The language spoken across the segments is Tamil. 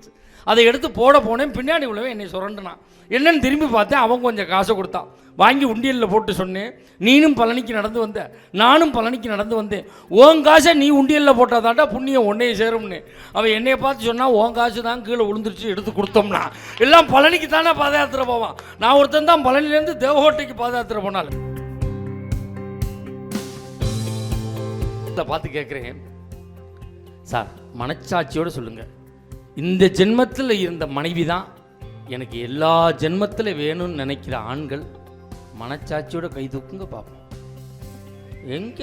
இருந்துச்சு. அதை எடுத்து போட போனேன் பின்னாடி உள்ளவன் என்னை சுரண்டுனான். என்னன்னு திரும்பி பார்த்தேன் அவன் கொஞ்சம் காசை கொடுத்தான். வாங்கி உண்டியலில் போட்டு சொன்னேன் நீனும் பழனிக்கு நடந்து வந்த நானும் பழனிக்கு நடந்து வந்தேன். ஓன் காசை நீ உண்டியலில் போட்டாதாண்டா புண்ணியம் உன்னைய சேரும்னு. அவன் என்னைய பார்த்து சொன்னால் ஓன் காசு தான் கீழே விழுந்துருச்சு எடுத்து கொடுத்தோம்னா. எல்லாம் பழனிக்கு தானே பாத யாத்திரை போவான். நான் ஒருத்தன் தான் பழனிலேருந்து தேவகோட்டைக்கு பாத யாத்திரை போனாலும். இதை பார்த்து கேட்குறேன். சார் மனச்சாட்சியோடு சொல்லுங்கள் இந்த ஜென்மத்தில் இருந்த மனைவி தான் எனக்கு எல்லா ஜென்மத்தில் வேணும்னு நினைக்கிற ஆண்கள் மனச்சாட்சியோட கை தூக்குங்க பார்ப்போம் எங்க?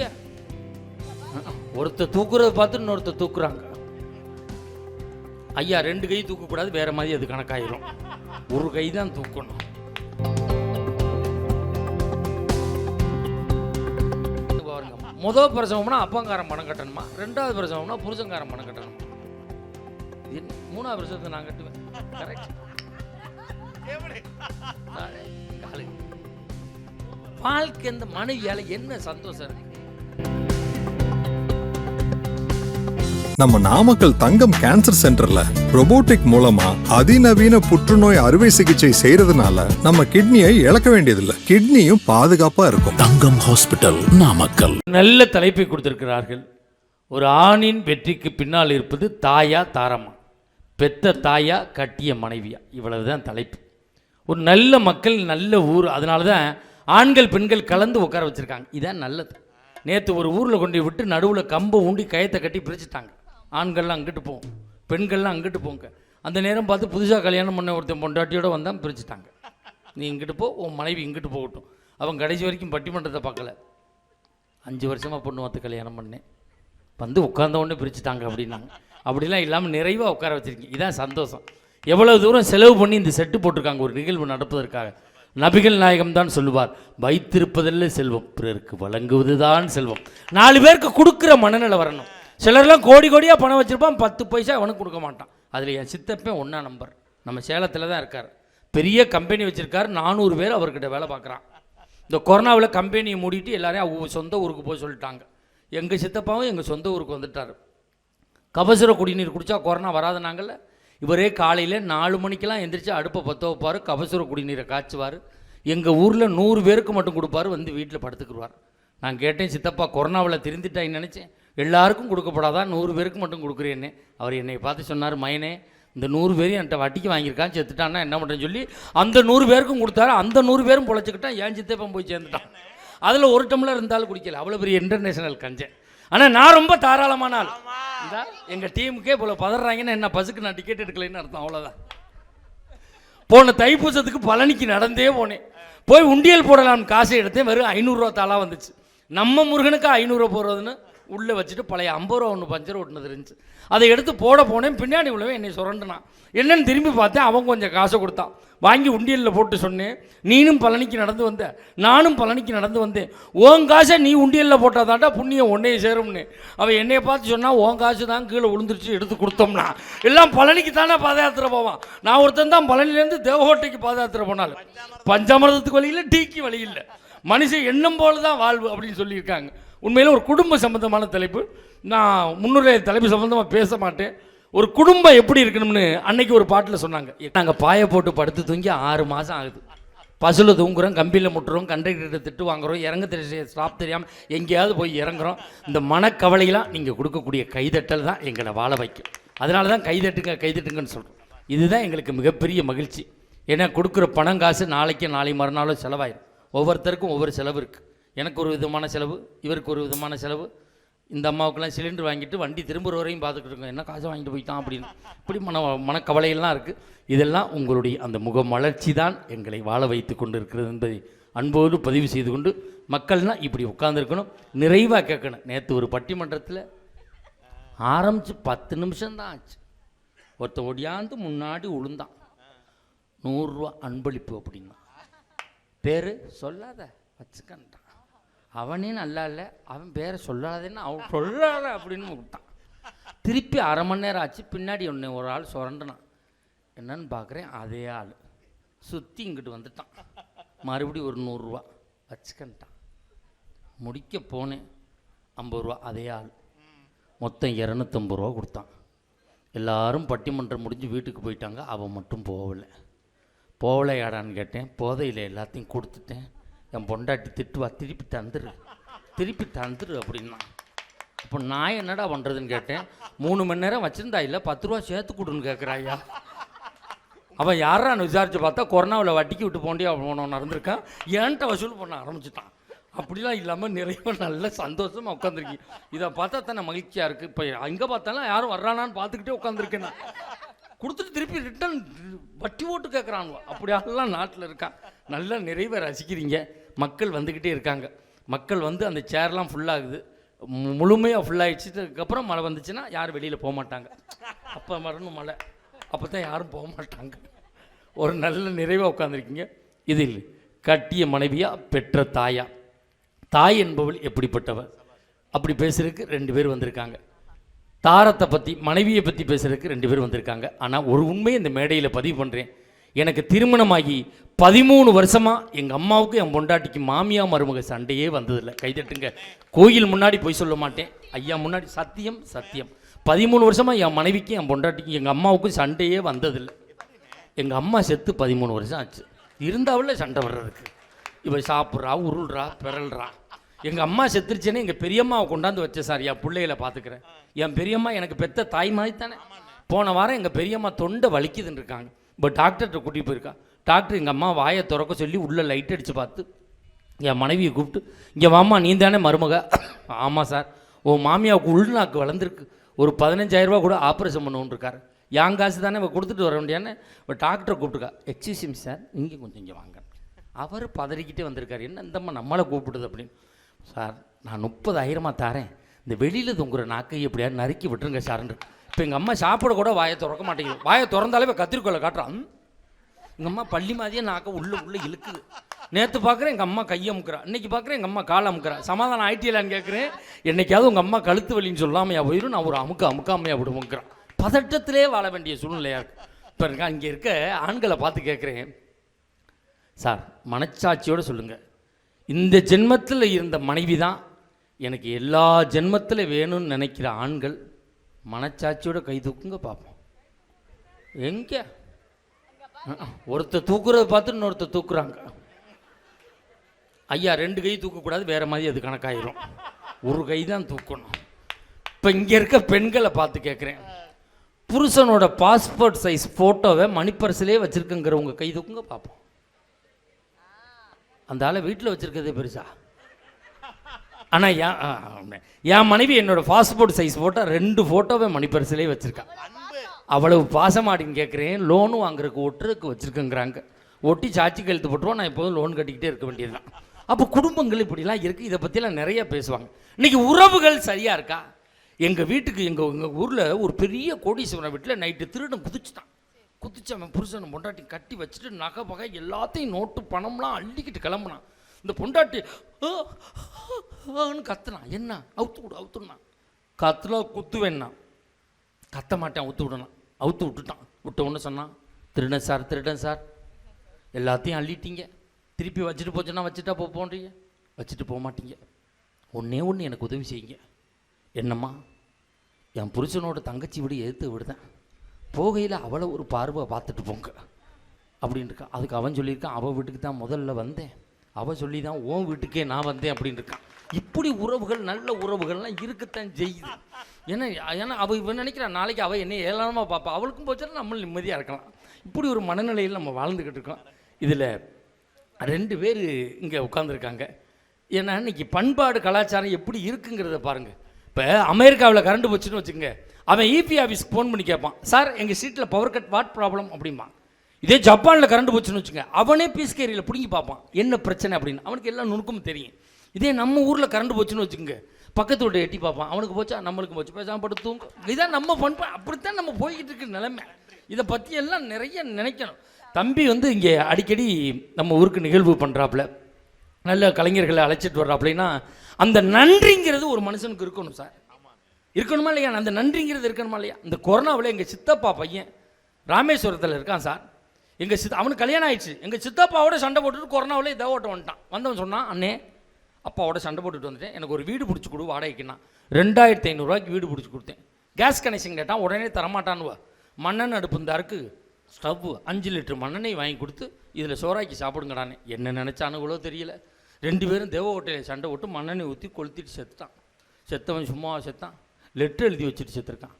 ஒருத்தர் தூக்குறத பார்த்து இன்னொருத்தர் தூக்குறாங்க. ஐயா ரெண்டு கை தூக்கக்கூடாது வேற மாதிரி அது கணக்காயிரும். ஒரு கை தான் தூக்கணும். பாருங்க முதல் பிரசவம்னா அப்பங்காரம் பணம் கட்டணுமா? ரெண்டாவது பிரசவம்னா புருஷங்காரம் பணம் கட்டணுமா? மூணாவது பிரசவத்தை நான் கட்டுவேன். கரெக்ட் வாழ்க்கை இந்த மனைவியால என்ன சந்தோஷம் இருக்கு? நம்ம நாமக்கல் தங்கம் கேன்சர் சென்டர்ல robotic மூலமா அதிநவீன புற்றுநோய் அறுவை சிகிச்சை செய்யறதுனால நம்ம கிட்னியை இழக்க வேண்டியதில்லை. கிட்னியும் பாதுகாப்பா இருக்கும். தங்கம் ஹாஸ்பிட்டல் நாமக்கல். நல்ல தலைப்பை கொடுத்திருக்கிறார்கள். ஒரு ஆணின் வெற்றிக்கு பின்னால் இருப்பது தாயா தாரமா பெத்த தாயா கட்டிய மனைவியா இவ்வளவுதான் தலைப்பு. ஒரு நல்ல மக்கள் நல்ல ஊர். அதனால தான் ஆண்கள் பெண்கள் கலந்து உட்கார வச்சுருக்காங்க. இதான் நல்லது. நேற்று ஒரு ஊரில் கொண்டு விட்டு நடுவில் கம்பை ஊண்டி கயத்தை கட்டி பிரிச்சுட்டாங்க. ஆண்கள்லாம் அங்கிட்டு போவோம். பெண்கள்லாம் அங்கிட்டு போங்க அந்த நேரம் பார்த்து புதுசாக கல்யாணம் பண்ண ஒருத்தன் பொண்டாட்டியோட வந்தால் பிரிச்சுட்டாங்க. நீ இங்கிட்டு போ உன் மனைவி இங்கிட்டு போகட்டும். அவன் கடைசி வரைக்கும் பட்டிமன்றத்தை பார்க்கல. அஞ்சு வருஷமாக பொண்ணு பார்த்து கல்யாணம் பண்ணேன். வந்து உட்கார்ந்த உடனே பிரிச்சுட்டாங்க அப்படின்னாங்க. அப்படிலாம் இல்லாமல் நிறைவாக உட்கார வச்சுருக்கீங்க. இதான் சந்தோஷம். எவ்வளோ தூரம் செலவு பண்ணி இந்த செட்டு போட்டிருக்காங்க ஒரு நிகழ்வு நடப்பதற்காக. நபிகள் நாயகம் தான் சொல்லுவார் வைத்திருப்பதில் செல்வம் பிறருக்கு வழங்குவதுதான் செல்வம். நாலு பேருக்கு கொடுக்குற மனநிலை வரணும். சிலர்லாம் கோடி கோடியாக பணம் வச்சிருப்பான் பத்து பைசா அவனுக்கு கொடுக்க மாட்டான். அதில் என் சித்தப்பன் ஒன்றா நம்பர். நம்ம சேலத்தில் தான் இருக்கார். பெரிய கம்பெனி வச்சுருக்காரு நானூறு பேர் அவர்கிட்ட வேலை பார்க்குறான். இந்த கொரோனாவில் கம்பெனியை மூடிட்டு எல்லாரையும் அவங்க சொந்த ஊருக்கு போய் சொல்லிட்டாங்க. எங்கள் சித்தப்பாவும் எங்கள் சொந்த ஊருக்கு வந்துட்டார். கபசுர குடிநீர் குடித்தா கொரோனா வராதுனாங்கல்ல? இவரே காலையில் நாலு மணிக்கெல்லாம் எந்திரிச்சு அடுப்பை பற்ற வைப்பார் கபசுர குடிநீரை காய்ச்சுவார். எங்கள் ஊரில் நூறு பேருக்கு மட்டும் கொடுப்பாரு வந்து வீட்டில் படுத்துக்குருவார். நான் கேட்டேன் சித்தப்பா கொரோனாவில் திருந்திட்டான்னு நினச்சேன். எல்லாருக்கும் கொடுக்கப்படாதா? நூறு பேருக்கு மட்டும் கொடுக்குறேன்னு. அவர் என்னை பார்த்து சொன்னார் மயனே இந்த நூறு பேரையும் என்கிட்ட வட்டிக்கு வாங்கியிருக்கான் செத்துட்டான்னா என்ன பண்ணுறேன்னு சொல்லி அந்த நூறு பேருக்கும் கொடுத்தாரு. அந்த நூறு பேரும் பொழைச்சிக்கிட்டான். ஏன் சித்தப்பன் போய் சேர்ந்துட்டான். அதில் ஒரு டம்ளர் இருந்தாலும் குடிக்கல. அவ்வளோ பெரிய இன்டர்நேஷனல் கஞ்சேன். ஆனால் நான் ரொம்ப தாராளமான ஆள். எங்கள் டீமுக்கே போல பதறாங்கன்னா என்ன பசுக்கு நான் டிக்கெட் எடுக்கலைன்னு அர்த்தம் அவ்வளோதான் போன தைப்பூசத்துக்கு பழனிக்கு நடந்தே போனேன். போய் உண்டியல் போடலாம்னு காசை எடுத்தேன் வெறும் ஐநூறுரூவா தாளாக வந்துச்சு. நம்ம முருகனுக்கு ஐநூறுரூவா போடுறதுன்னு உள்ளே வச்சுட்டு பழைய ஐம்பது ரூபா ஒன்று பஞ்சர் ஓட்டுனது இருந்துச்சு. அதை எடுத்து போட போனேன் பின்னாடி உள்ளவன் என்னை சுரண்டுனான். என்னன்னு திரும்பி பார்த்தேன் அவன் கொஞ்சம் காசை கொடுத்தான். வாங்கி உண்டியலில் போட்டு சொன்னேன். நீனும் பழனிக்கு நடந்து வந்த நானும் பழனிக்கு நடந்து வந்தேன். ஓன் காசை நீ உண்டியலில் போட்டாதாண்டா புண்ணியம் உன்னைய சேரும்னு. அவன் என்னையை பார்த்து சொன்னால் ஓன் காசு தான் கீழே விழுந்துருச்சு எடுத்து கொடுத்தோம்னா. எல்லாம் பழனிக்கு தானே பாத யாத்திரை போவான். நான் ஒருத்தன் தான் பழனிலேருந்து தேவகோட்டைக்கு பாத யாத்திரை போனாலும். பஞ்சாமிரதத்துக்கு வழி இல்லை டீக்கு வழி இல்லை. மனுஷன் எண்ணம் போல தான் வாழ்வு அப்படின்னு சொல்லியிருக்காங்க. உண்மையில் ஒரு குடும்ப சம்பந்தமான தலைப்பு. நான் முன்னுரை தலைப்பு சம்பந்தமாக பேச மாட்டேன். ஒரு குடும்பம் எப்படி இருக்கணும்னு அன்னைக்கு ஒரு பாட்டில் சொன்னாங்க. நாங்கள் பாயை போட்டு படுத்து தூங்கி ஆறு மாதம் ஆகுது. பஸ்ஸில் தூங்குறோம் கம்பியில் முட்டுறோம் கண்டக்டர்கிட்ட திட்டு வாங்குறோம் இறங்க தெரிய ஸ்டாப் தெரியாமல் எங்கேயாவது போய் இறங்குறோம். இந்த மனக்கவலையெல்லாம் நீங்கள் கொடுக்கக்கூடிய கைதட்டல் தான் எங்களை வாழ வைக்கும். அதனால தான் கைதட்டுங்க கைதட்டுங்கன்னு சொல்கிறோம் இதுதான் எங்களுக்கு மிகப்பெரிய மகிழ்ச்சி. ஏன்னா கொடுக்குற பணம் காசு நாளைக்கு நாளை மறுநாளும் செலவாயிடும் ஒவ்வொருத்தருக்கும் ஒவ்வொரு செலவு இருக்குது எனக்கு ஒரு விதமான செலவு இவருக்கு ஒரு விதமான செலவு இந்த அம்மாவுக்கெல்லாம் சிலிண்டர் வாங்கிட்டு வண்டி திரும்புகிற வரையும் பார்த்துக்கிட்டு இருக்கோம். என்ன காசை வாங்கிட்டு போயிட்டான் அப்படின்னு. இப்படி மன மனக்கவலையெல்லாம் இருக்குது இதெல்லாம் உங்களுடைய அந்த முக மலர்ச்சி தான் எங்களை வாழ வைத்து கொண்டு இருக்கிறது என்பதை அன்போடு பதிவு செய்து கொண்டு மக்கள்னால் இப்படி உட்காந்துருக்கணும் நிறைவாக கேட்கணும். நேற்று ஒரு பட்டிமன்றத்தில் ஆரம்பித்து பத்து நிமிஷம்தான் ஆச்சு. ஒருத்தன் ஒடியாந்து முன்னாடி உளுந்தான். நூறுரூவா அன்பளிப்பு அப்படின்னா. பேர் சொல்லாத வச்சுக்கன்ட்டான் அவனே நல்லா இல்லை அவன் பேரை சொல்லாதேன்னு அவன் சொல்லாத அப்படின்னு விட்டான் திருப்பி அரை மணி நேரம் ஆச்சு பின்னாடி ஒன்று ஒரு ஆள் சுரண்டுனான். என்னன்னு பார்க்குறேன் அதே ஆள். சுற்றி இங்கிட்டு வந்துட்டான். மறுபடியும் ஒரு நூறுரூவா வச்சுக்கன்ட்டான். முடிக்க போனேன் ஐம்பது ரூபா அதே ஆள். மொத்தம் இரநூத்தம்பது ரூபா கொடுத்தான். எல்லாரும் பட்டிமன்றம் முடிஞ்சு வீட்டுக்கு போயிட்டாங்க அவன் மட்டும் போகலை. போகலையாடான்னு கேட்டேன் போதையில் எல்லாத்தையும் கொடுத்துட்டேன். என் பொண்டாட்டி திட்டுவா திருப்பி தந்துரு திருப்பி தந்துரு அப்படின்னா. அப்போ நான் என்னடா பண்ணுறதுன்னு கேட்டேன். மூணு மணி நேரம் வச்சுருந்தா இல்லை பத்து ரூபா சேர்த்து கொடுன்னு கேட்குறாயா அவன் யாரான்னு விசாரித்து பார்த்தா கொரோனாவில் வட்டிக்கு விட்டு போண்டியா அவன் நடந்திருக்கான் ஏன்ட்ட வசூல் பண்ண ஆரம்பிச்சிட்டான். அப்படிலாம் இல்லாமல் நிறைய நல்ல சந்தோஷமாக உட்காந்துருக்கீங்க இதை பார்த்தா தானே மகிழ்ச்சியாக இருக்குது இப்போ அங்கே பார்த்தாலும் யாரும் வர்றானான்னு பார்த்துக்கிட்டே உட்காந்துருக்கேன் நான். கொடுத்துட்டு திருப்பி ரிட்டன் வட்டி ஓட்டு கேட்குறானுவோ அப்படியெல்லாம் நாட்டில் இருக்கான் நல்லா நிறைவை ரசிக்கிறீங்க. மக்கள் வந்துக்கிட்டே இருக்காங்க. மக்கள் வந்து அந்த சேர்லாம் ஃபுல்லாகுது முழுமையாக ஃபுல்லாகிடுச்சதுக்கப்புறம் மழை வந்துச்சுன்னா யாரும் வெளியில் போக மாட்டாங்க. அப்போ வரணும் மழை. அப்போ தான் யாரும் போக மாட்டாங்க. ஒரு நல்ல நிறைவாக உட்காந்துருக்கீங்க இதில் கட்டிய மனைவியாக பெற்ற தாயா? தாய் என்பவள் எப்படிப்பட்டவர் அப்படி பேசுறதுக்கு ரெண்டு பேர் வந்திருக்காங்க. தாரத்தை பற்றி மனைவியை பற்றி பேசுறதுக்கு ரெண்டு பேர் வந்திருக்காங்க. ஆனால் ஒரு உண்மையை இந்த மேடையில் பதிவு பண்ணுறேன் எனக்கு திருமணமாகி பதிமூணு வருஷமாக எங்கள் அம்மாவுக்கு என் பொண்டாட்டிக்கு மாமியா மருமக சண்டையே வந்ததில்லை. கைதட்டுங்க கோயில் முன்னாடி போய் சொல்ல மாட்டேன். ஐயா முன்னாடி சத்தியம் சத்தியம். பதிமூணு வருஷமாக என் மனைவிக்கும் என் பொண்டாட்டிக்கும் எங்கள் அம்மாவுக்கும் சண்டையே வந்ததில்லை. எங்கள் அம்மா செத்து பதிமூணு வருஷம் ஆச்சு. இருந்தாவில் சண்டை வர்றதுக்கு. இவன் சாப்பிட்றா உருள்றா பிறல்றா எங்கள் அம்மா செத்துருச்சேன்னு எங்கள் பெரியம்மாவை கொண்டாந்து வச்ச சார். என் பிள்ளைகளை பார்த்துக்கிறேன். என் பெரியம்மா எனக்கு பெத்த தாய் மாதிரி தானே போன வாரம் எங்கள் பெரியம்மா தொண்டை வலிக்குதுன்னு இருக்காங்க. இப்போ டாக்டர்கிட்ட கூட்டிகிட்டு போயிருக்கா. டாக்டர் எங்கள் அம்மா வாயை திறக்க சொல்லி உள்ளே லைட் அடித்து பார்த்து என் மனைவியை கூப்பிட்டு இங்கே வாம்மா நீ தானே மருமக. ஆமாம் சார் உன் மாமியாவுக்கு உள்நாக்கு வளர்ந்துருக்கு. ஒரு பதினஞ்சாயிரரூபா கூட ஆப்ரேஷன் பண்ணணுன்னு இருக்காரு. என் காசு தானே இவ கொடுத்துட்டு வர வேண்டியான்னு இப்போ டாக்டரை கூப்பிட்டுருக்கா எக்ஸியூஸ் சார் இங்கே கொஞ்சம் இங்கே வாங்க. அவர் பதறிக்கிட்டே வந்திருக்காரு. என்ன இந்தம்மா நம்மளை கூப்பிடுது? அப்படின்னு. சார் நான் முப்பதாயிரமாக தரேன். இந்த வெளியில் தொங்குற நாக்கை எப்படியாவது நறுக்கி விட்டுருங்க சார்ன்று இப்போ எங்கள் அம்மா சாப்பிட கூட வாயை திறக்க மாட்டேங்குது. வாயை திறந்தாலே இவ கத்திரிக்கோலை காட்டுறான். எங்கள் அம்மா பள்ளி மாதிரியே நாக்க உள்ளே உள்ளே இழுக்குது. நேற்று பார்க்குறேன் எங்கள் அம்மா கையை அமுக்கிறா. இன்றைக்கி பார்க்குறேன் எங்கள் அம்மா காலை அமுக்குறா. சமாதானம் ஆயிட்டியலான்னு கேட்குறேன் என்னைக்காவது உங்கள் அம்மா கழுத்து வலின்னு சொல்லாமையா போயிடும் நான் ஒரு அமுக்க அமுக்காமையா விடுமுங்கிறான் பதட்டத்திலே வாழ வேண்டிய சூழ்நிலையாக இப்போ இருக்க அங்கே இருக்க ஆண்களை பார்த்து கேட்குறேன் சார் மனச்சாட்சியோடு சொல்லுங்கள் இந்த ஜென்மத்தில் இருந்த மனைவி தான் எனக்கு எல்லா ஜென்மத்தில் வேணும்னு நினைக்கிற ஆண்கள் மனச்சாட்சியோட கை தூக்குங்க பார்ப்போம் எங்கே? ஒருத்தர் தூக்குறத பார்த்து இன்னொருத்தர் தூக்குறாங்க. ஐயா ரெண்டு கை தூக்கக்கூடாது வேற மாதிரி அது கணக்காயிரும். ஒரு கை தான் தூக்கணும். இப்போ இங்கே இருக்க பெண்களை பார்த்து கேட்குறேன் புருஷனோட பாஸ்போர்ட் சைஸ் ஃபோட்டோவை மணிப்பர்சிலே வச்சுருக்குங்கிறவங்க கை தூக்குங்க பார்ப்போம் அந்த ஆளை வீட்டில் வச்சுருக்கதே பெருசா? ஆனால் என் என் மனைவி என்னோட பாஸ்போர்ட் சைஸ் ஃபோட்டோ ரெண்டு ஃபோட்டோவை மணிப்பரிசிலே வச்சுருக்கா. அவ்வளவு பாசமாடின்னு கேட்குறேன் லோனு வாங்குறதுக்கு ஒட்டுறதுக்கு வச்சுருக்கேங்கிறாங்க. ஒட்டி சாட்சி கழுத்து போட்டுருவோம். நான் எப்போதும் லோன் கட்டிக்கிட்டே இருக்க வேண்டியதுதான். அப்போ குடும்பங்கள் இப்படிலாம் இருக்குது இதை பற்றிலாம் நிறைய பேசுவாங்க. இன்னைக்கு உறவுகள் சரியாக இருக்கா? எங்கள் வீட்டுக்கு எங்கள் எங்கள் ஊரில் ஒரு பெரிய கோடீஸ்வரன் வீட்டில் நைட்டு திருடன் குதிச்சுட்டான். குதிச்சு அவன் புருஷனை பொண்டாட்டி கட்டி வச்சுட்டு நகை பகை எல்லாத்தையும் நோட்டு பணம்லாம் அள்ளிக்கிட்டு கிளம்புனான். இந்த பொண்டாட்டி "ஆ, கத்துனான் என்ன? அவுத்து விடு அவுத்துனா கத்துல குத்துவேன்னா கத்த மாட்டேன் அவுத்து விடணும் அவுத்து விட்டுட்டான். விட்ட ஒன்று சொன்னான் திருடன் சார் திருடன் சார். எல்லாத்தையும் அள்ளிட்டீங்க. திருப்பி வச்சுட்டு போச்சுன்னா வச்சுட்டா போ போன்றீங்க. வச்சுட்டு போக மாட்டீங்க. ஒன்றே ஒன்று எனக்கு உதவி செய்யுங்க. என்னம்மா? என் புருஷனோட தங்கச்சி விட எடுத்து விடுதேன். போகையில் அவளை ஒரு பார்வை பார்த்துட்டு போங்க. அப்படின்னு அதுக்கு அவன் சொல்லியிருக்கான் அவள் வீட்டுக்கு தான் முதல்ல வந்தேன். அவள் சொல்லி தான் உன் வீட்டுக்கே நான் வந்தேன் அப்படின்னு இருக்கான். இப்படி உறவுகள் நல்ல உறவுகள்லாம் இருக்கத்தான் செய்யுது. ஏன்னா ஏன்னா அவள் இவன் நினைக்கிறான் நாளைக்கு அவள் என்ன ஏளனமாக பார்ப்பா. அவளுக்கும் போச்சுன்னா நம்ம நிம்மதியாக இருக்கலாம். இப்படி ஒரு மனநிலையில் நம்ம வாழ்ந்துக்கிட்டு இருக்கோம். இதில் ரெண்டு பேர் இங்கே உட்காந்துருக்காங்க ஏன்னா இன்னைக்கு பண்பாடு கலாச்சாரம் எப்படி இருக்குங்கிறத பாருங்கள் இப்போ அமெரிக்காவில் கரண்ட் போச்சுன்னு வச்சுக்கோங்க. அவன் இபி ஆஃபீஸ்க்கு ஃபோன் பண்ணி கேட்பான். சார் எங்கள் சீட்டில் பவர் கட் வாட் ப்ராப்ளம் அப்படிம்பான். இதே ஜப்பானில் கரண்ட் போச்சுன்னு வச்சுங்க அவனே பீஸ்கேரியில் பிடுங்கி பார்ப்பான். என்ன பிரச்சனை அப்படின்னு. அவனுக்கு எல்லா நுணுக்கமும் தெரியும். இதே நம்ம ஊரில் கரண்ட் போச்சுன்னு வச்சுக்கோங்க. பக்கத்து வீட்டை எட்டி பார்ப்பான். அவனுக்கு போச்சா? நம்மளுக்கு போச்சு. பேசாமல் படுத்து தூங்கும் இதான் நம்ம பண்பா அப்படித்தான் நம்ம போய்கிட்டு இருக்க நிலைமை. இதை பற்றி எல்லாம் நிறைய நினைக்கணும். தம்பி வந்து இங்கே அடிக்கடி நம்ம ஊருக்கு நிகழ்வு பண்ணுறாப்புல நல்ல கலைஞர்களை அழைச்சிட்டு வர்றாப்புலன்னா அந்த நன்றிங்கிறது ஒரு மனுஷனுக்கு இருக்கணும் சார். இருக்கணுமா இல்லையா? அந்த நன்றிங்கிறது இருக்கணுமா இல்லையா? இந்த கொரோனாவில் எங்கள் சித்தப்பா பையன் ராமேஸ்வரத்தில் இருக்கான் சார். எங்கள் சித்த அவனுக்கு கல்யாணம் ஆயிடுச்சு. எங்கள் சித்தப்பாவோட சண்டை போட்டுட்டு கொரோனாவில் இதை ஓட்ட வந்துட்டான். வந்தவன் சொன்னான் அண்ணே அப்பாவோட சண்டை போட்டுட்டு வந்துட்டேன். எனக்கு ஒரு வீடு பிடிச்சி கொடு வாடகைக்குன்னா. ரெண்டாயிரத்தி ஐநூறுரூவாய்க்கு வீடு பிடிச்சி கொடுத்தேன். கேஸ் கனெக்ஷன் கேட்டால் உடனே தரமாட்டான்வா மண்ணெண்ணெய் அடுப்பு இந்த ஸ்டவ்வு ஸ்டவ் அஞ்சு லிட்டர் மண்ணெண்ணெய் வாங்கி கொடுத்து இதில் சோறாக்கி சாப்பிடுங்கடானே என்ன நினச்சானு இவ்வளோ தெரியல. ரெண்டு பேரும் தேவ ஹோட்டலில் சண்டை போட்டு மண்ணெண்ணெய் ஊற்றி கொளுத்திட்டு செத்துட்டான். செத்தவன் சும்மா செத்தான். லெட்ரு எழுதி வச்சுட்டு செத்துருக்கான்.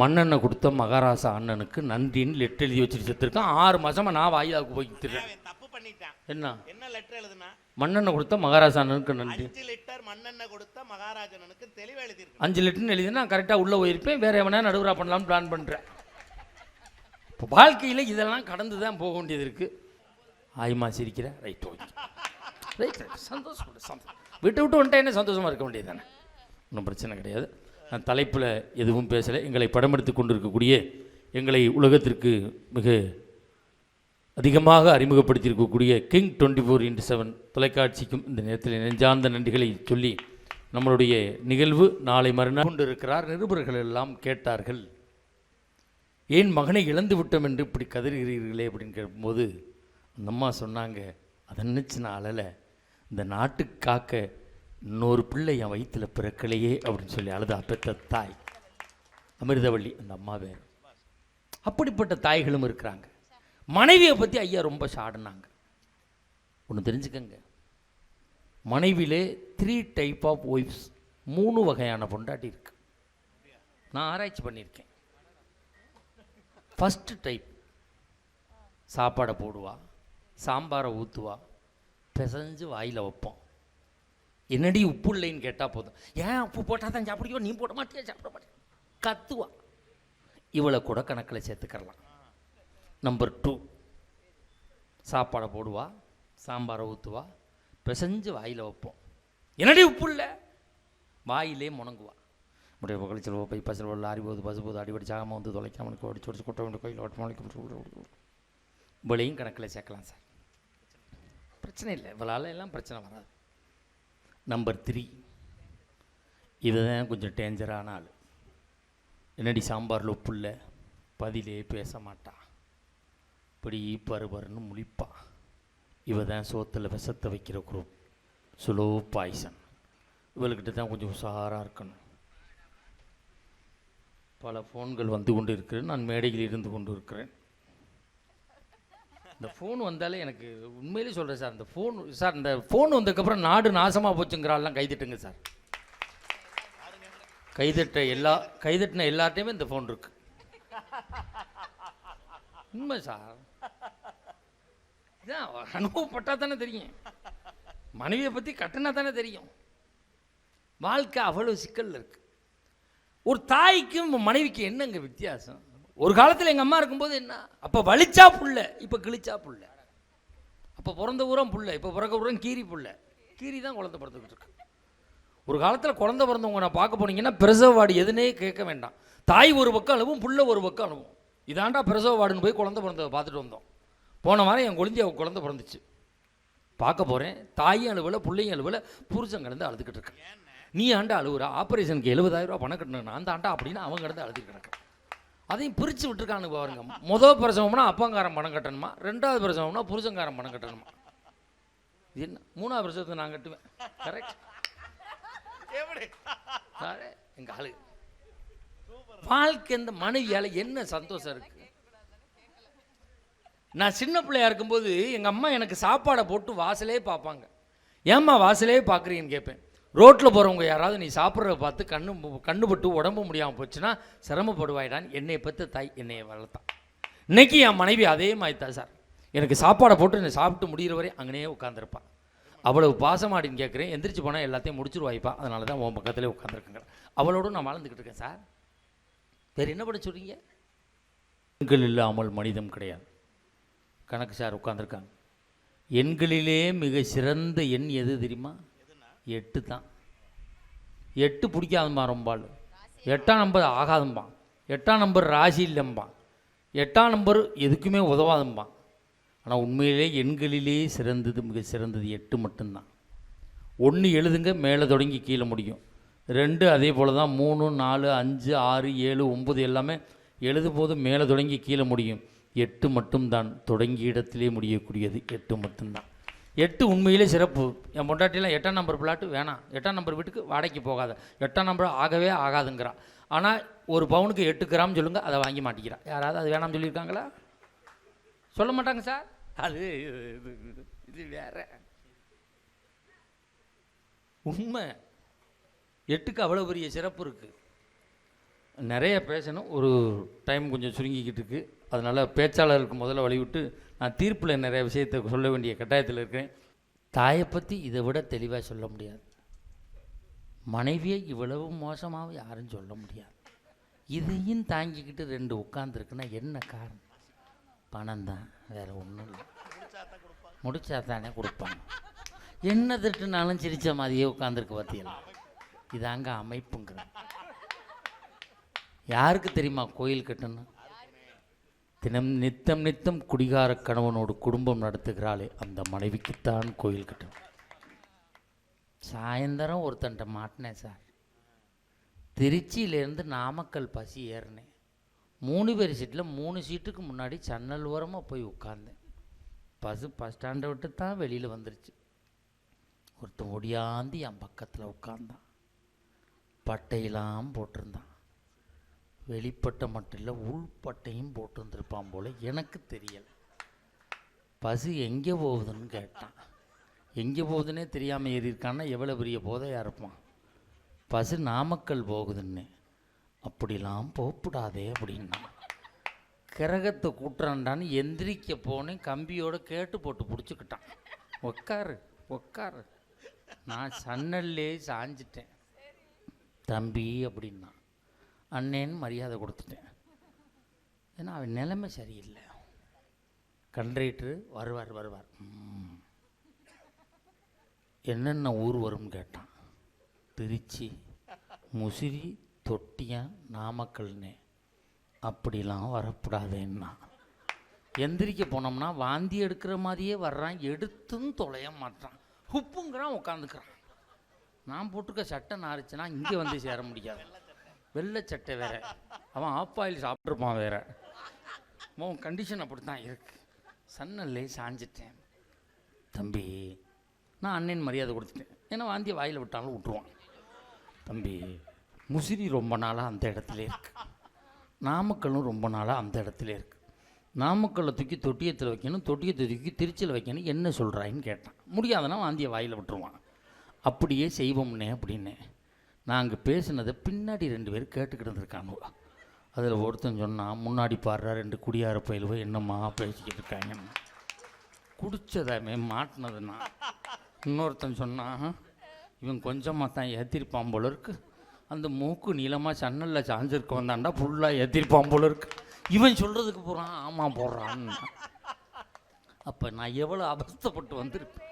மண்ணெண்ணெய் கொடுத்த மகாராசா அண்ணனுக்கு நன்றின்னு லெட்டர் எழுதி வச்சுட்டு செத்துருக்கான். ஆறு மாசமா நான் வாயிலாவுக்கு அவன் தப்பு பண்ணிட்டான்? என்ன? என்ன லெட்டர் எழுதுனா? மண்ணெண்ணெய் கொடுத்த மகாராசா அண்ணனுக்கு நன்றி. அஞ்சு லிட்டர் மண்ணெண்ணெய் கொடுத்த மகாராஜனுக்கு தெளிவா எழுதியிருக்கு அஞ்சு லிட்டர்னு எழுதி நான் கரெக்டாக உள்ளே போயிருப்பேன். வேற எவனா நடுவரா பண்ணலாம்னு பிளான் பண்ணுறேன் இப்போ வாழ்க்கையில் இதெல்லாம் கடந்து தான் போக வேண்டியது இருக்குது ஆயுமா சிரிக்கிற? ரைட் ஓகே ரைட் சந்தோஷம் சந்தோஷம். விட்டு விட்டு வந்துட்டேன்னு சந்தோஷமாக இருக்க வேண்டியது தானே? ஒன்றும் பிரச்சனை கிடையாது. நான் தலைப்பில் எதுவும் பேசலை. எங்களை படமெடுத்து கொண்டு இருக்கக்கூடிய எங்களை உலகத்திற்கு மிக அதிகமாக அறிமுகப்படுத்தியிருக்கக்கூடிய king twenty four into seven தொலைக்காட்சிக்கும் இந்த நேரத்தில் நெஞ்சார்ந்த நன்றிகளை சொல்லி நம்மளுடைய நிகழ்வு நாளை மறுநாள் கொண்டிருக்கிறார். நிருபர்கள் எல்லாம் கேட்டார்கள் ஏன் மகனை இழந்து விட்டோம் என்று இப்படி கதறுகிறீர்களே? அப்படின்னு கேட்கும்போது அந்த அம்மா சொன்னாங்க அதை நினச்சி நான் அழலை. இந்த நாட்டுக்காக்க இன்னொரு பிள்ளை என் வயிற்றுல பிறக்கலையே அப்படின்னு சொல்லி அழுதா பெற்ற தாய். அமிர்தவள்ளி அந்த அம்மா வேறு. அப்படிப்பட்ட தாய்களும் இருக்கிறாங்க. மனைவியை பற்றி ஐயா ரொம்ப சாடினாங்க. ஒன்று தெரிஞ்சுக்கங்க. மனைவியிலே த்ரீ டைப் ஆஃப் ஒய்ஃப்ஸ் மூணு வகையான பொண்டாட்டி இருக்கு. நான் ஆராய்ச்சி பண்ணியிருக்கேன். ஃபஸ்ட்டு டைப் சாப்பாடை போடுவா சாம்பாரை ஊற்றுவா பிசைஞ்சு வாயில் வைப்போம். என்னடி உப்பு இல்லைன்னு கேட்டால் போதும். ஏன் உப்பு போட்டால் தான் சாப்பிடுவோம் நீ போட மாட்டியா? சாப்பிட மாட்டேன் கத்துவா. இவளை கூட கணக்கில் சேர்த்துக்கிறலாம். நம்பர் டூ சாப்பாடை போடுவா சாம்பாரை ஊற்றுவா பிசைஞ்சு வாயில் வைப்போம். என்னடி உப்பு இல்லை? வாயிலே முணங்குவா. அப்படியே போய் பை பசல் லாரி போது பசு போது அடிபடி சாகமாக வந்து தொலைக்காமலுக்கு ஒடிச்சு ஒடிச்சு கொட்ட வேண்டிய கோயில் ஓட்ட மலைக்கு இவளையும் கணக்கில் சேர்க்கலாம் சார். பிரச்சனை இல்லை. இவளால் எல்லாம் பிரச்சனை வராது. நம்பர் த்ரீ இதுதான் கொஞ்சம் டேஞ்சரான ஆள். என்னடி சாம்பாரில் உப்பு இல்லை பதிலே பேச மாட்டா இப்படி பருபருன்னு முழிப்பான் இவ தான் சோத்தில் விஷத்தை வைக்கிற குரூப் ஸ்லோ பாய்சன் இவள்கிட்ட தான் கொஞ்சம் உஷாராக இருக்கணும். பல ஃபோன்கள் வந்து கொண்டு இருக்கிறேன் நான் மேடையில் இருந்து கொண்டு இருக்கிறேன் இந்த ஃபோன் வந்தாலே எனக்கு உண்மையிலே சொல்கிறேன் சார் இந்த ஃபோன் சார் இந்த ஃபோன் வந்ததுக்கப்புறம் நாடு நாசமாக போச்சுங்கிறாள்லாம் கைதிட்டுங்க சார். கைதட்ட எல்லா கைதட்டின எல்லார்ட்டையுமே இந்த ஃபோன் இருக்கு. உண்மை சார். இதான் அனுபவப்பட்டால் தானே தெரியும். மனைவியை பற்றி கட்டினா தானே தெரியும். வாழ்க்கை அவ்வளோ சிக்கலில் இருக்குது ஒரு தாய்க்கும் மனைவிக்கு என்னங்க வித்தியாசம்? ஒரு காலத்தில் எங்கள் அம்மா இருக்கும்போது என்ன? அப்போ வலிச்சா புள்ள இப்போ கிழிச்சா புள்ள. அப்போ பிறந்த ஊரம் புள்ள இப்போ பிறக்க ஊரம் கீரி புள்ள. கீரி தான் குழந்தை பிறந்துக்கிட்டு இருக்கு. ஒரு காலத்தில் குழந்தை பிறந்தவங்க நான் பார்க்க போனீங்கன்னா பிரசவ வார்டு எதுனே கேட்க வேண்டாம். தாய் ஒரு பக்கம் அனுபவம் புள்ள ஒரு பக்கம் அனுபவம் இதாண்டா பிரசவ வார்டுன்னு போய் குழந்தை பிறந்ததை பார்த்துட்டு வந்தோம். போன வாரம் என் குழந்தைய குழந்தை பிறந்துச்சு. பார்க்க போகிறேன் தாயும் அழுவில் பிள்ளையும் அழுவில் புருஷன் கிடந்து அழுதுகிட்டு இருக்கேன் நீ ஆண்டா அழுவுற. ஆப்ரேஷனுக்கு எழுபதாயிரம் ரூபா பணம் கட்டணும். அந்த ஆண்டா அப்படின்னு அவன் கிடந்து அழுதுகிட்டு கிடக்கான் அதையும் பிரித்து விட்டுருக்கானு பாருங்க. முதல் பிரசவம்னா அப்பங்காரன் பணம் கட்டணுமா? ரெண்டாவது பிரசவம்னா புருஷங்காரன் பணம் கட்டணுமா? இது என்ன? மூணாவது பிரசவத்தை நான் கட்டுவேன். கரெக்ட் எப்படி? எங்கள் ஆளு. வாழ்க்கை இந்த மனைவியால் என்ன சந்தோஷம் இருக்கு? நான் சின்ன பிள்ளையா இருக்கும்போது எங்கள் அம்மா எனக்கு சாப்பாடை போட்டு வாசலே பார்ப்பாங்க. ஏம்மா வாசலே பார்க்குறீங்கன்னு கேட்பேன். ரோட்டில் போகிறவங்க யாராவது நீ சாப்பிட்றத பார்த்து கண்ணு கண்ணுபட்டு உடம்பு முடியாமல் போச்சுன்னா சிரமப்படுவாயிடான்னு என்னை பற்றி தாய் என்னையை வளர்த்தான் இன்னைக்கு என் மனைவி அதே மாதிரி தான் சார். எனக்கு சாப்பாடை போட்டு என்னை சாப்பிட்டு முடிகிற வரை அங்கேயே உட்காந்துருப்பான் அவ்வளவு பாசமாடின்னு கேட்குறேன் எந்திரிச்சு போனால் எல்லாத்தையும் முடிச்சிருவாய்ப்பா. அதனால தான் உன் பக்கத்துலேயே உட்காந்துருக்குங்க அவளோடு நான் வாழ்ந்துக்கிட்டு இருக்கேன் சார். வேறு என்ன பண்ண சொல்கிறீங்க எண்கள் இல்லாமல் மனிதம் கிடையாது. கணக்கு சார் உட்காந்துருக்காங்க எண்களிலே மிக சிறந்த எண் எது தெரியுமா? எட்டு தான். எட்டு பிடிக்காதும்பான் ரொம்பாள் எட்டாம் நம்பர் ஆகாதும்பான் எட்டாம் நம்பர் ராசி இல்லைம்பான் எட்டாம் நம்பர் எதுக்குமே உதவாதும்பான் ஆனால் உண்மையிலே எண்களிலே சிறந்தது மிக சிறந்தது எட்டு மட்டும்தான். ஒன்று எழுதுங்க மேலே தொடங்கி கீழே முடியும். ரெண்டு அதே போல் தான் மூணு நாலு அஞ்சு ஆறு ஏழு ஒம்பது எல்லாமே எழுதும்போது மேலே தொடங்கி கீழே முடியும். எட்டு மட்டும்தான். தொடங்கிய இடத்திலே முடியக்கூடியது எட்டு மட்டும்தான். எட்டு உண்மையிலே சிறப்பு. என் பொண்டாட்டிலாம் எட்டாம் நம்பர் பிளாட்டு வேணாம். எட்டாம் நம்பர் வீட்டுக்கு வாடகைக்கு போகாத. எட்டாம் நம்பர் ஆகவே ஆகாதுங்கிறான் ஆனால் ஒரு பவுனுக்கு எட்டு கிராம் சொல்லுங்கள் அதை வாங்கி மாட்டேங்கிறான் யாராவது அது வேணாம்னு சொல்லியிருக்காங்களா? சொல்ல மாட்டாங்க சார். அது இது- இது- வேற. உண்மை. எட்டுக்கு அவ்வளோ பெரிய சிறப்பு இருக்குது நிறைய பேசணும். ஒரு டைம் கொஞ்சம் சுருங்கிக்கிட்டு இருக்கு. அதனால் பேச்சாளருக்கு முதல்ல வழிவிட்டு தீர்ப்பில் நிறைய விஷயத்தை சொல்ல வேண்டிய கட்டாயத்தில் இருக்கேன் தாயை பற்றி இதை விட தெளிவாக சொல்ல முடியாது. மனைவியை இவ்வளவு மோசமாக யாரும் சொல்ல முடியாது. இதையும் தாங்கிக்கிட்டு ரெண்டு உட்காந்துருக்குன்னா என்ன காரணம்? பணம் தான் வேறு ஒன்றும் இல்லை. முடிச்சா தானே கொடுப்பாங்க. என்ன திட்டுனாலும் சிரித்த மாதிரியே உட்காந்துருக்கு பார்த்தீங்களா இதாங்க அமைப்புங்கிற யாருக்கு தெரியுமா கோயில் கட்டணும்? தினம் நித்தம் நித்தம் குடிகார கணவனோடு குடும்பம் நடத்துகிறாளே அந்த மனைவிக்குத்தான் கோயில் கட்டணும். சாயந்தரம் ஒருத்தன்ட்ட மாட்டினேன் சார். திருச்சியிலேருந்து நாமக்கல் பசி ஏறினேன். மூணு பேர் சீட்டில் மூணு சீட்டுக்கு முன்னாடி சன்னல் ஓரமாக போய் உட்காந்தேன் பஸ் பஸ் ஸ்டாண்டை விட்டு தான் வெளியில் வந்துருச்சு. ஒருத்தன் ஒடியாந்து என் பக்கத்தில் உட்காந்தான் பட்டையெல்லாம் போட்டிருந்தான். வெளிப்பட்ட மட்டும் இல்லை உள்பட்டையும் போட்டிருந்திருப்பான் போல எனக்கு தெரியலை. பசு எங்கே போகுதுன்னு கேட்டான். எங்கே போகுதுன்னே தெரியாமல் ஏறியிருக்கான்னா எவ்வளோ பெரிய போதையாக இருப்பான். பசு நாமக்கல் போகுதுன்னு. அப்படிலாம் போகக்கூடாதே அப்படின்னா. கிரகத்தை கூட்டுறான்டான்னு எந்திரிக்க போனேன் கம்பியோட கேட்டு போட்டு பிடிச்சிக்கிட்டான். உக்காரு உக்காரு. நான் சன்னல்லே சாஞ்சிட்டேன். தம்பி அப்படின்னா. அண்ணேன்னு மரியாதை கொடுத்துட்டேன். ஏன்னா அவன் நிலைமை சரியில்லை. கண்ட்ரைட்ரு வருவார் வருவார். என்னென்ன ஊர் வரும்னு கேட்டான். திருச்சி முசிறி தொட்டியன் நாமக்கல்னே. அப்படிலாம் வரக்கூடாதுன்னா. எந்திரிக்க போனோம்னா வாந்தி எடுக்கிற மாதிரியே வர்றான். எடுத்தும் தொலைய மாட்டான். உப்புங்கிறான் உட்காந்துக்கிறான் நான் போட்டிருக்க சட்டை நாரிச்சுன்னா இங்கே வந்து சேர முடியாது. வெள்ளை சட்டை வேற. அவன் ஆப் ஆயில் சாப்பிட்ருப்பான் வேற. அவன் கண்டிஷன் அப்படி தான் இருக்கு. சன்னல்லே சாஞ்சிட்டேன். தம்பி நான் அண்ணன் மரியாதை கொடுத்துட்டேன். ஏன்னா வாந்தி வாயில் விட்டாலும் விட்டுருவான். தம்பி முசிறி ரொம்ப நாளாக அந்த இடத்துல இருக்கு. நாமக்கல்லும் ரொம்ப நாளாக அந்த இடத்துல இருக்கு. நாமக்கல்லை தூக்கி தொட்டியத்தில் வைக்கணும் தொட்டியத்தை தூக்கி திருச்சியில் வைக்கணும் என்ன சொல்கிறாயின்னு கேட்டான். முடியாதுன்னா வாந்திய வாயில் விட்டுருவான். அப்படியே செய்வோம்னே அப்படின்னே நாங்கள் பேசினதை பின்னாடி ரெண்டு பேர் கேட்டுக்கிட்டு இருந்திருக்கானுவா. அதில் ஒருத்தன் சொன்னான் முன்னாடி பாடுறா ரெண்டு குடியார பயிலுவோ என்னம்மா பேசிக்கிட்டு இருக்காங்கன்னு குடித்ததாமே மாட்டினதுன்னா இன்னொருத்தன் சொன்னான் இவன் கொஞ்சமாக தான் ஏற்றிருப்பான் போல இருக்கு. அந்த மூக்கு நீளமாக சன்னலில் சாஞ்சிருக்க வந்தாண்டா ஃபுல்லாக ஏற்றிருப்பான் போல இருக்கு. இவன் சொல்கிறதுக்கு போகிறான் ஆமாம் போடுறான்னு அப்போ நான் எவ்வளோ அபஸ்தப்பட்டு வந்திருப்பேன்.